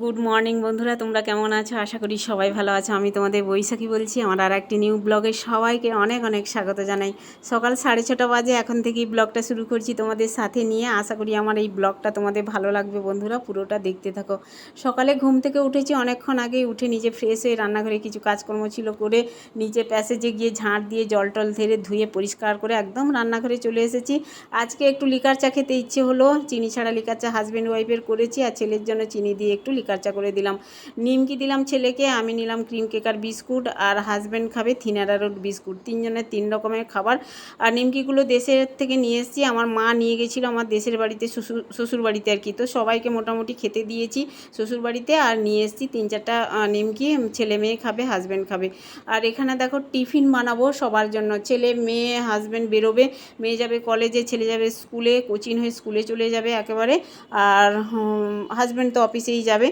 Good morning বন্ধুরা। তোমরা কেমন আছো? আশা করি সবাই ভালো আছো। আমি তোমাদের বৈশাখী বলছি। আমার আর একটি নিউ ব্লগে সবাইকে অনেক অনেক স্বাগত জানাই। সকাল সাড়ে ছটা বাজে, এখন থেকেই ব্লগটা শুরু করছি তোমাদের সাথে নিয়ে। আশা করি আমার এই ব্লগটা তোমাদের ভালো লাগবে বন্ধুরা। পুরোটা দেখতে থাকো। সকালে ঘুম থেকে উঠেছি। অনেকক্ষণ আগেই উঠে নিজে ফ্রেশ হয়ে রান্নাঘরে কিছু কাজকর্ম ছিল করে নিচে প্যাসেজে গিয়ে ঝাঁট দিয়ে জল টল ধরে ধুয়ে পরিষ্কার করে একদম রান্নাঘরে চলে এসেছি। আজকে একটু লিকার চা খেতে ইচ্ছে হলো। চিনি ছাড়া লিকার চা হাজব্যান্ড ওয়াইফের করেছি আর ছেলের জন্য চিনি দিয়ে একটু চা করে দিলাম। নিমকি দিলাম ছেলেকে, আমি নিলাম ক্রিম কেকার বিস্কুট আর হাজব্যান্ড খাবে থিনারা রোড বিস্কুট। তিনজনের তিন রকমের খাবার। আর নিমকিগুলো দেশের থেকে নিয়ে এসেছি। আমার মা নিয়ে গেছিল আমার দেশের বাড়িতে, শ্বশুর শ্বশুর বাড়িতে আর কি। তো সবাইকে মোটামুটি খেতে দিয়েছি শ্বশুর বাড়িতে আর নিয়ে এসেছি তিন চারটা নিমকি ছেলে মেয়ে খাবে হাজব্যান্ড খাবে। আর এখানে দেখো টিফিন বানাবো সবার জন্য। ছেলে, মেয়ে হাজব্যান্ড বেরোবে। মেয়ে যাবে কলেজে ছেলে যাবে স্কুলে কোচিং হয়ে স্কুলে চলে যাবে একেবারে। আর হাজব্যান্ড তো অফিসেই যাবে।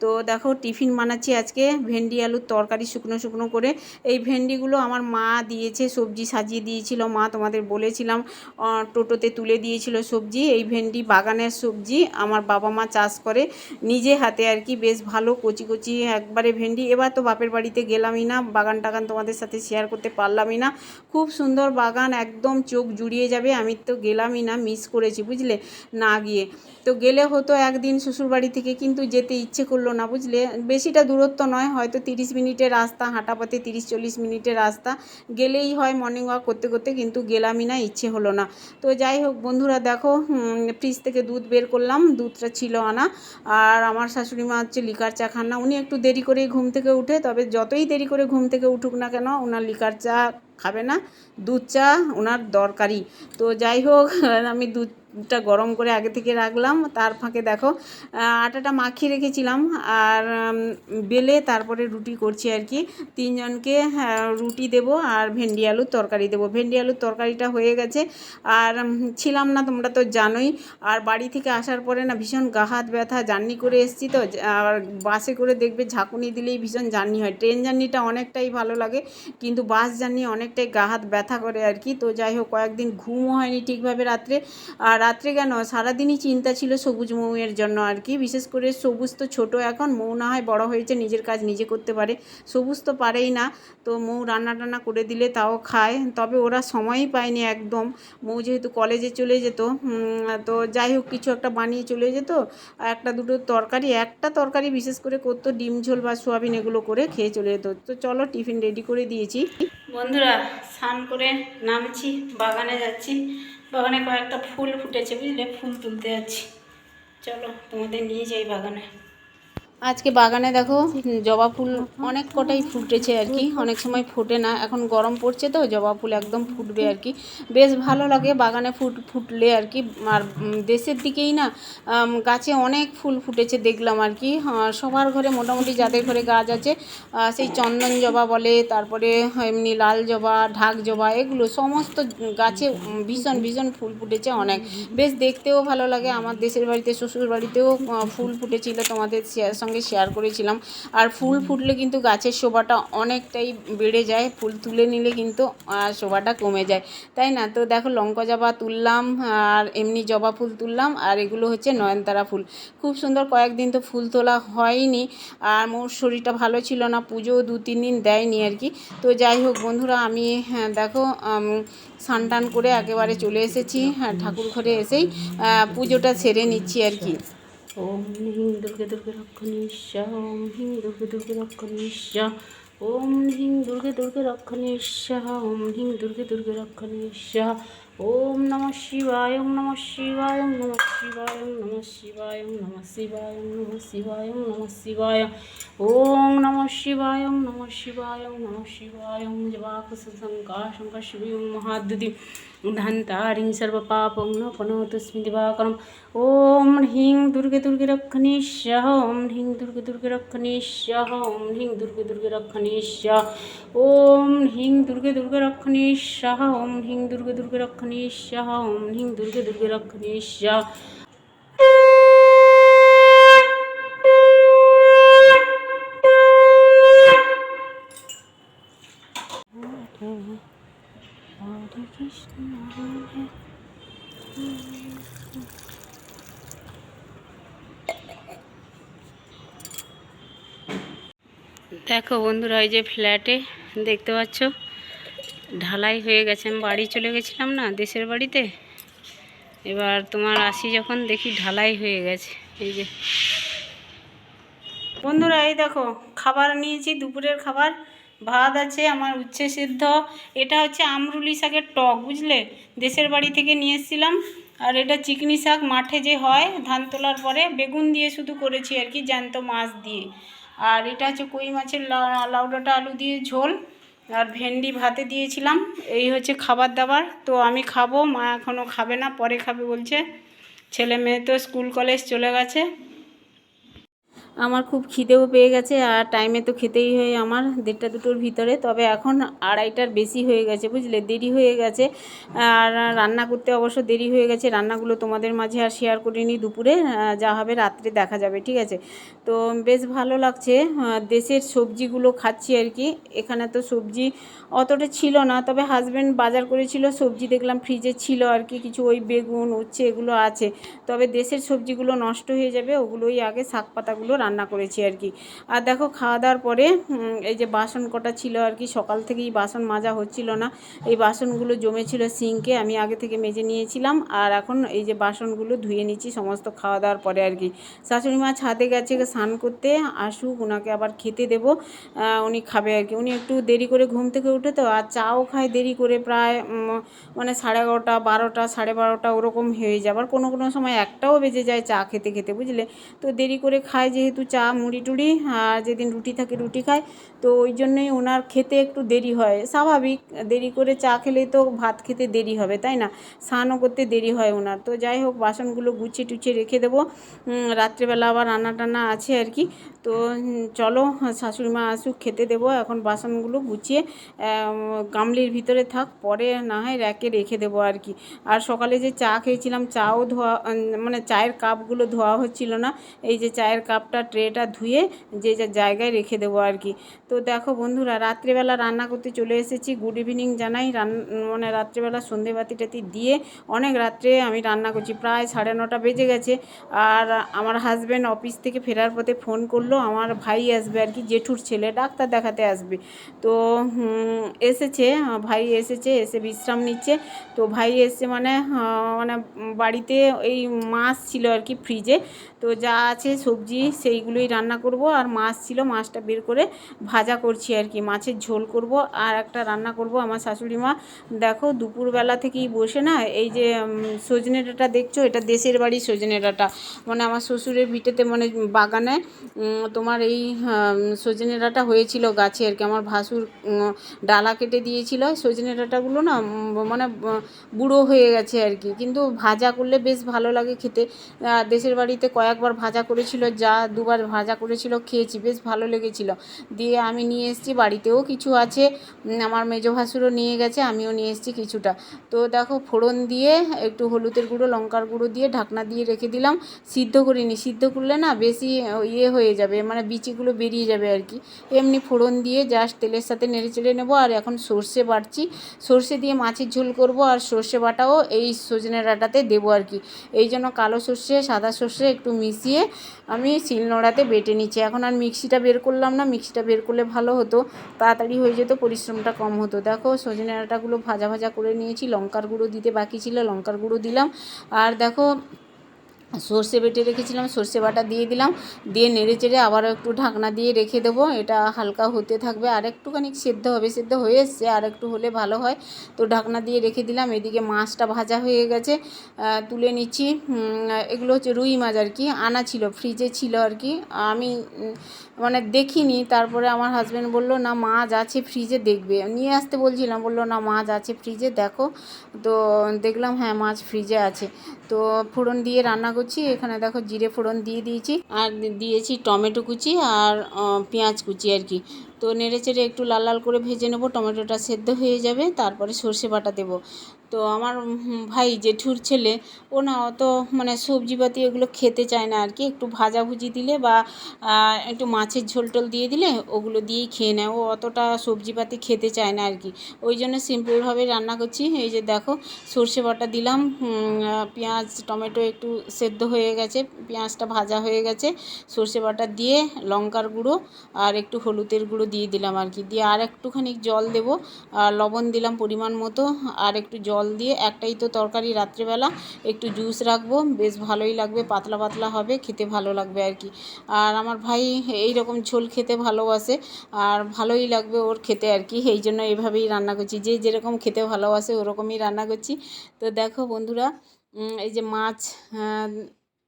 তো দেখো টিফিন বানাচ্ছি আজকে। ভেন্ডি, আলুর তরকারি শুকনো শুকনো করে। এই ভেন্ডিগুলো আমার মা দিয়েছে, সবজি সাজিয়ে দিয়েছিল মা, তোমাদের বলেছিলাম। টোটোতে তুলে দিয়েছিল সবজি। এই ভেন্ডি বাগানের সবজি আমার বাবা মা চাষ করে। নিজে হাতে আর কি বেশ ভালো কচি কচি একবারে ভেন্ডি। এবার তো বাপের বাড়িতে গেলামই না, বাগান টাগান তোমাদের সাথে শেয়ার করতে পারলামই না। খুব সুন্দর বাগান, একদম চোখ জুড়িয়ে যাবে। আমি তো গেলামই না মিস করেছি, বুঝলে? না গিয়ে। তো গেলে হতো একদিন শ্বশুরবাড়ি থেকে, কিন্তু যেতে ইচ্ছে করল না, বুঝলে? বেশিটা দূরত্ব নয়, হয়তো তিরিশ মিনিটের রাস্তা হাঁটা পথে তিরিশ চল্লিশ মিনিটের রাস্তা। গেলেই হয় মর্নিং ওয়াক করতে করতে, কিন্তু গেলামই না, ইচ্ছে হলো না। তো যাই হোক, বন্ধুরা দেখো ফ্রিজ থেকে দুধ বের করলাম, দুধটা ছিল আনা। আর আমার শাশুড়ি মা হচ্ছে লিকার চা খান না, উনি একটু দেরি করেই ঘুম থেকে উঠে, তবে যতই দেরি করে ঘুম থেকে উঠুক না কেন ওনার লিকার চা খাবে না, দুধ চা ওনার দরকারি তো যাই হোক, আমি দুধটা গরম করে আগে থেকে রাখলাম তার ফাঁকে দেখো আটাটা মাখিয়ে রেখেছিলাম আর বেলে তারপরে রুটি করছি আর কি। তিনজনকে হ্যাঁ, রুটি দেব আর ভেন্ডি আলুর তরকারি দেবো। ভেন্ডি আলুর তরকারিটা হয়ে গেছে আর ছিলাম না তোমরা তো জানোই। আর বাড়ি থেকে আসার পরে না ভীষণ গা হাত ব্যথা জার্নি করে এসেছি তো আর বাসে করে দেখবে ঝাঁকুনি দিলেই ভীষণ জার্নি হয়। ট্রেন জার্নিটা অনেকটাই ভালো লাগে কিন্তু বাস জার্নি অনেকটাই গা হাত ব্যথা করে আর কি। তো যাই হোক কয়েকদিন ঘুমও হয়নি ঠিকভাবে রাত্রে। আর রাত্রে কেন? সারাদিনই চিন্তা ছিল সবুজ মৌয়ের জন্য আর কি। বিশেষ করে সবুজ তো ছোট এখন, মৌ না হয় বড় হয়েছে, নিজের কাজ নিজে করতে পারে। সবুজ তো পারেই না, তো মৌ রান্না টান্না করে দিলে তাও খায়। তবে ওরা সময়ই পায়নি একদম। মৌ যেহেতু কলেজে চলে যেত তো যাই হোক, কিছু একটা বানিয়ে চলে যেত। একটা দুটো তরকারি, একটা তরকারি বিশেষ করে করতো, ডিম ঝোল বা সোয়াবিন এগুলো করে খেয়ে চলে যেত। তো চলো টিফিন রেডি করে দিয়েছি। বন্ধুরা, স্নান করে নামছি, বাগানে যাচ্ছি। বাগানে কয়েকটা ফুল ফুটেছে বুঝলে? ফুল তুলতে যাচ্ছি। চলো তোমাদের নিয়ে যাই বাগানে। আজকে বাগানে দেখো জবা ফুল অনেক কটাই ফুটেছে আর কি। অনেক সময় ফুটে না, এখন গরম পড়ছে তো, জবা ফুল একদম ফুটবে আর কি। বেশ ভালো লাগে বাগানে ফুট, ফুটলে আর কি। আর দেশের দিকেই না গাছে অনেক ফুল ফুটেছে দেখলাম আর কি। সবার ঘরে মোটামুটি যাদের ঘরে গাছ আছে সেই চন্দন জবা বলে, তারপরে এমনি লাল জবা, ঢাক জবা, এগুলো সমস্ত গাছে ভীষণ ভীষণ ফুল ফুটেছে অনেক। বেশ দেখতেও ভালো লাগে। আমার দেশের বাড়িতে শ্বশুর বাড়িতেও ফুল ফুটেছিল তোমাদের শেয়ার সঙ্গে শেয়ার করেছিলাম। আর ফুল ফুটলে কিন্তু গাছের শোভাটা অনেকটাই বেড়ে যায়। ফুল তুলে নিলে কিন্তু শোভাটা কমে যায়। তাই না? তো দেখো লঙ্কা জবা তুললাম আর এমনি জবা ফুল তুললাম আর এগুলো হচ্ছে নয়নতারা ফুল। খুব সুন্দর কয়েকদিন তো ফুল তোলা হয়নি আর মোর শরীরটা ভালো ছিল না। পুজো দু তিন দিন দেয়নি আর কি। তো যাই হোক বন্ধুরা আমি হ্যাঁ, দেখো স্নান টান করে একেবারে চলে এসেছি। হ্যাঁ ঠাকুর ঘরে এসেই পুজোটা সেরে নিচ্ছি আর কি। ओम ह्रीं दुर्गदुर्गरक्षणीश्य ओम ह्रीं दुर्गदुर्गरक्षणीश्य ओम ह्रीं दुर्गदुर्गरक्षणीश्य ओम ह्रीं दुर्गदुर्गरक्षणीश्य ওম হিং ওম নমঃ শিবায় ওম নমঃ শিবায় ওম নমঃ শিবায় ওম নমঃ শিবায় ওম নমঃ শিবায় ওম নমঃ শিবায় ওম নমঃ শিবায় ওম নমঃ শিবায় ওম নমঃ শিবায় ওম নমঃ শিবায় ওম জবাক শঙ্কা শঙ্কা শিবী মহাদ্যুতি ধান্তারিং সর্বপাপং ন পনতস্মি দিবাকরম ওম হ্রিং দুর্গে দুর্গে রক্ষণীষ্যহ ওম হ্রিং দুর্গে দুর্গে রক্ষণীষ্যহ ওম হ্রিং দুর্গে দুর্গে রক্ষণীষ্যহ ওম হ্রিং দুর্গে দুর্গে রক্ষণীষ্যহ ওম হ্রিং দুর্গে দুর্গে রক্ষণীষ্যহ ওম হ্রিং দুর্গে দুর্গে রক্ষণীষ্যহ হরে দেখো বন্ধুরা এই যে ফ্ল্যাটে দেখতে পাচ্ছ ঢালাই হয়ে গেছে, আমি বাড়ি চলে গেছিলাম না, দেশের বাড়িতে। এবার তোমার আসি যখন দেখি ঢালাই হয়ে গেছে, এই যে। বন্ধুরা, এই দেখো, খাবার নিয়েছি, দুপুরের খাবার। ভাত আছে, আমার উচ্ছে সিদ্ধ। এটা হচ্ছে আমরুলি শাকের টক, বুঝলে? দেশের বাড়ি থেকে নিয়ে এসেছিলাম। আর এটা চিকনি শাক, মাঠে যে হয়, ধান তোলার পরে, বেগুন দিয়ে শুধু করেছি আর কি, জ্যান্ত মাছ দিয়ে। আর এটা হচ্ছে কই মাছের লা- লাউডাটা আলু দিয়ে ঝোল। আর ভেন্ডি ভাতে দিয়েছিলাম, এই হচ্ছে খাবার দাবার। তো আমি খাব, মা এখনও খাবে না, পরে খাবে বলছে। ছেলে মেয়ে তো স্কুল কলেজ চলে গেছে। আমার খুব খিদেও পেয়ে গেছে আর টাইমে তো খেতেই হয় আমার দেড়টা দুটোর ভিতরে। তবে এখন আড়াইটার বেশি হয়ে গেছে, বুঝলে? দেরি হয়ে গেছে। আর রান্না করতে অবশ্য দেরি হয়ে গেছে। রান্নাগুলো তোমাদের মাঝে আর শেয়ার করিনি দুপুরে। যা হবে রাত্রে দেখা যাবে, ঠিক আছে? তো বেশ ভালো লাগছে। দেশের সবজিগুলো খাচ্ছি আর কি। এখানে তো সবজি অতটা ছিল না, তবে হাজব্যান্ড বাজার করেছিল, সবজি দেখলাম ফ্রিজে ছিল আর কি। কিছু ওই বেগুন, উচ্ছে এগুলো আছে। তবে দেশের সবজিগুলো নষ্ট হয়ে যাবে, ওগুলোই আগে শাক পাতাগুলো রান্না করেছি আর কি। আর দেখো খাওয়া দাওয়ার পরে এই যে বাসন কটা ছিল আর কি, সকাল থেকেই বাসন মাজা হচ্ছিল না। এই বাসনগুলো জমেছিল সিঙ্কে, আমি আগে থেকে মেজে নিয়েছিলাম। আর এখন এই যে বাসনগুলো ধুয়ে নিচ্ছি সমস্ত খাওয়া দাওয়ার পরে আর কি। শাশুড়ি মা ছাদে গেছে স্নান করতে আসুক ওনাকে আবার খেতে দেবো উনি খাবে আর কি। উনি একটু দেরি করে ঘুম থেকে উঠে তো, আর চাও খায় দেরি করে প্রায় মানে সাড়ে এগারোটা, বারোটা, সাড়ে বারোটা ওরকম হয়ে যায়। আবার কোনো কোনো সময় একটাও বেজে যায় চা খেতে খেতে, বুঝলে? তো দেরি করে খায় যেহেতু চা, মুড়ি টুড়ি আর যেদিন রুটি থাকে রুটি খায়, তো ওই জন্যই ওনার খেতে একটু দেরি হয়। স্বাভাবিক, দেরি করে চা খেলে তো ভাত খেতে দেরি হবে, তাই না? স্নানও করতে দেরি হয় ওনার। তো যাই হোক, বাসনগুলো গুছিয়ে টুছিয়ে রেখে দেবো। রাত্রেবেলা আবার রান্না টান্না আছে আর কি। তো চলো, শাশুড়ি মা আসুক, খেতে দেবো, এখন বাসনগুলো গুছিয়ে গামলির ভিতরে থাক, পরে না হয় র্যাকে রেখে দেবো আর কি। আর সকালে যে চা খেয়েছিলাম, চাও ধোয়া মানে চায়ের কাপগুলো ধোয়া হচ্ছিল না, এই যে চায়ের কাপটা ট্রেটা ধুয়ে, যে যার জায়গায় রেখে দেবো আর কি। তো দেখো বন্ধুরা, রাত্রেবেলা রান্না করতে চলে এসেছি গুড ইভিনিং জানাই, রান মানে রাত্রেবেলা সন্ধে বাতি টাতি দিয়ে, অনেক রাত্রে আমি রান্না করছি, প্রায় সাড়ে নটা বেজে গেছে, আর আমার হাজব্যান্ড অফিস থেকে ফেরার পথে ফোন করল আমার ভাই আসবে আর কি, জেঠুর ছেলে, ডাক্তার দেখাতে আসবে। তো এসেছে, ভাই এসেছে, এসে বিশ্রাম নিচ্ছে। তো ভাই এসে মানে মানে বাড়িতে এই মাছ ছিল আর কি ফ্রিজে তো যা আছে সবজি সেইগুলোই রান্না করব আর মাছ ছিল, মাছটা বের করে ভাজা করছি আর কি। মাছের ঝোল করব আর একটা রান্না করব আমার শাশুড়ি মা। দেখো দুপুরবেলা থেকেই বসে না, এই যে সজনে ডাঁটা দেখছ? এটা দেশের বাড়ির সজনে ডাঁটা। মানে আমার শ্বশুরের ভিটেতে মানে বাগানে তোমার এই সজনে ডাঁটা হয়েছিল গাছে আর কি। আমার ভাসুর ডালা কেটে দিয়েছিল সজনে ডাঁটাগুলো না মানে বুড়ো হয়ে গেছে আর কি। কিন্তু ভাজা করলে বেশ ভালো লাগে খেতে। দেশের বাড়িতে কয়েকবার ভাজা করেছিল, যা দুবার ভাজা করেছিল, খেয়েছি, বেশ ভালো লেগেছিল। দিয়ে আমি নিয়ে এসেছি, বাড়িতেও কিছু আছে আমার মেজো ভাসুরও নিয়ে গেছে, আমিও নিয়ে এসেছি কিছুটা। তো দেখো, ফোড়ন দিয়ে একটু হলুদের গুঁড়ো, লঙ্কার গুঁড়ো দিয়ে ঢাকনা দিয়ে রেখে দিলাম, সিদ্ধ করিনি। সিদ্ধ করলে না বেশি ইয়ে হয়ে যাবে মানে বিচিগুলো বেরিয়ে যাবে আর কি। এমনি ফোড়ন দিয়ে জাস্ট তেলের সাথে নেড়ে চেড়ে নেব, আর এখন সর্ষে বাটছি। সর্ষে দিয়ে মাছের ঝোল করব, আর সর্ষে বাটাও এই সজনে ডাঁটাতে দেবো আর কি। এই জন্য কালো সর্ষে, সাদা সর্ষে, একটু মিশিয়ে আমি শিলনোড়াতে বেটে নিচ্ছি। এখন আর মিক্সিটা বের করলাম না, মিক্সিটা বের করলে ভালো হতো। তাড়াতাড়ি হয়ে যেত, পরিশ্রমটা কম হতো। দেখো, সজনে ডাঁটাগুলো ভাজা ভাজা করে নিয়েছি, লঙ্কার গুঁড়ো দিতে বাকি ছিল, লঙ্কার গুঁড়ো দিলাম। আর দেখো সর্ষে বেটে রেখেছিলাম, সর্ষে বাটা দিয়ে দিলাম, দিয়ে নেড়ে চেড়ে আবারও একটু ঢাকনা দিয়ে রেখে দেবো। এটা হালকা হতে থাকবে, আর একটুখানি সেদ্ধ হবে, সেদ্ধ হয়ে এসছে, আর একটু হলে ভালো হয়। তো ঢাকনা দিয়ে রেখে দিলাম, এদিকে মাছটা ভাজা হয়ে গেছে। তুলে নিচ্ছি। এগুলো হচ্ছে রুই মাছ আর কি, আনা ছিল, ফ্রিজে ছিল আর কি। আমি মানে দেখিনি, তারপরে আমার হাজব্যান্ড বলল, না, মাছ আছে, ফ্রিজে দেখবে। নিয়ে আসতে বলছিলাম, বলল, না, মাছ আছে, ফ্রিজে দেখো। তো দেখলাম হ্যাঁ মাছ ফ্রিজে আছে। তো ফোড়ন দিয়ে রান্না করছি। এখানে দেখো জিরে ফোড়ন দিয়ে দিয়েছি। আর দিয়েছি টমেটো কুচি আর পেঁয়াজ কুচি আর কি। তো নেড়ে চেড়ে একটু লাল লাল করে ভেজে নেব, টমেটোটা সেদ্ধ হয়ে যাবে, তারপরে সর্ষে বাটা দেবো। তো আমার ভাই জেঠুর ছেলে, ও না অত মানে সবজিপাতি এগুলো খেতে চায় না আর কি। একটু ভাজাভুজি দিলে বা একটু মাছের ঝোল টোল দিয়ে দিলে ওগুলো দিয়েই খেয়ে নেয়। ও অতটা সবজিপাতি খেতে চায় না আর কি। ওই জন্য সিম্পলভাবে রান্না করছি। এই যে দেখো, সর্ষে বাটা দিলাম। পেঁয়াজ, টমেটো একটু সেদ্ধ হয়ে গেছে, পেঁয়াজটা ভাজা হয়ে গেছে। সর্ষে বাটা দিয়ে লঙ্কার গুঁড়ো আর একটু হলুদের গুঁড়ো দিয়ে দিলাম আর কি। দিয়ে আর একটুখানি জল দেবো। আর লবণ দিলাম পরিমাণ মতো। আর একটু জল দিয়ে একটাই তো তরকারি রাত্রেবেলা, একটু জুস রাখব, বেশ ভালোই লাগবে, পাতলা পাতলা হবে, খেতে ভালো লাগবে আর কি। আর আমার ভাই এই রকম ঝোল খেতে ভালোবাসে, আর ভালোই লাগবে ওর খেতে আর কি, এই জন্য এভাবেই রান্না করছি। যে যেরকম খেতে ভালোবাসে ওরকমই রান্না করছি। তো দেখো বন্ধুরা এই যে মাছ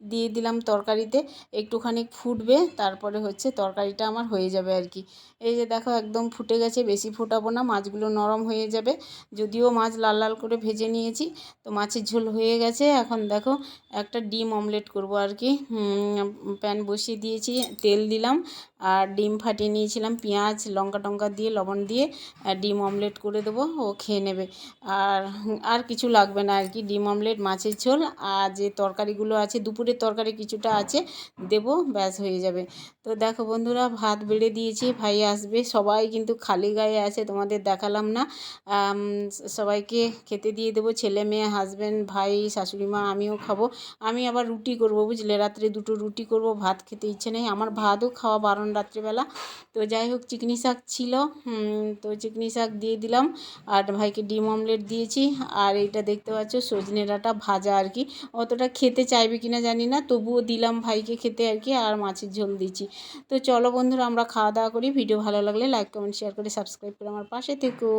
দিয়ে দিলাম তরকারিতে, একটুখানি ফুটবে, তারপরে হচ্ছে তরকারিটা আমার হয়ে যাবে আর কি। এই যে দেখো একদম ফুটে গেছে, বেশি ফোটাবো না, মাছগুলো নরম হয়ে যাবে। যদিও মাছ লাল লাল করে ভেজে নিয়েছি, তো মাছের ঝোল হয়ে গেছে। এখন দেখো একটা ডিম অমলেট করব আর কি। প্যান বসিয়ে দিয়েছি, তেল দিলাম, আর ডিম ফাটিয়ে নিয়েছিলাম পেঁয়াজ, লঙ্কা টঙ্কা দিয়ে, লবণ দিয়ে ডিম অমলেট করে দেবো, ও খেয়ে নেবে। আর আর কিছু লাগবে না আর কি, ডিম অমলেট, মাছের ঝোল, আর যে তরকারিগুলো আছে দুপুরের তরকারি কিছুটা আছে, দেবো, ব্যাস হয়ে যাবে। তো দেখো বন্ধুরা, ভাত বেড়ে দিয়েছি, ভাই আসবে, সবাই কিন্তু খালি গায়ে আছে, তোমাদের দেখালাম না। সবাইকে খেতে দিয়ে দেবো, ছেলে মেয়ে হাজব্যান্ড ভাই, শাশুড়ি মা, আমিও খাব। আমি আবার রুটি করব, বুঝলে? রাত্রে দুটো রুটি করব, ভাত খেতে ইচ্ছে নেই। আমার ভাতও খাওয়া বারণ রাত্রিবেলা। তো যাই হোক, চিকনি শাক ছিল তো চিকনি শাক দিয়ে দিলাম। আর ভাইকে ডিম অমলেট দিয়েছি। আর এটা দেখতে পাচ্ছ, সজনে ডাঁটা ভাজা আর কি। অতটা খেতে চাইবে কিনা জানি না, তবুও দিলাম ভাইকে খেতে আর কি, আর মাছের ঝোল দিচ্ছি। তো চলো বন্ধুরা, আমরা খাওয়া দাওয়া করি। ভিডিও ভালো লাগলে লাইক কমেন্ট শেয়ার করে সাবস্ক্রাইব করে আমার পাশে থেকো।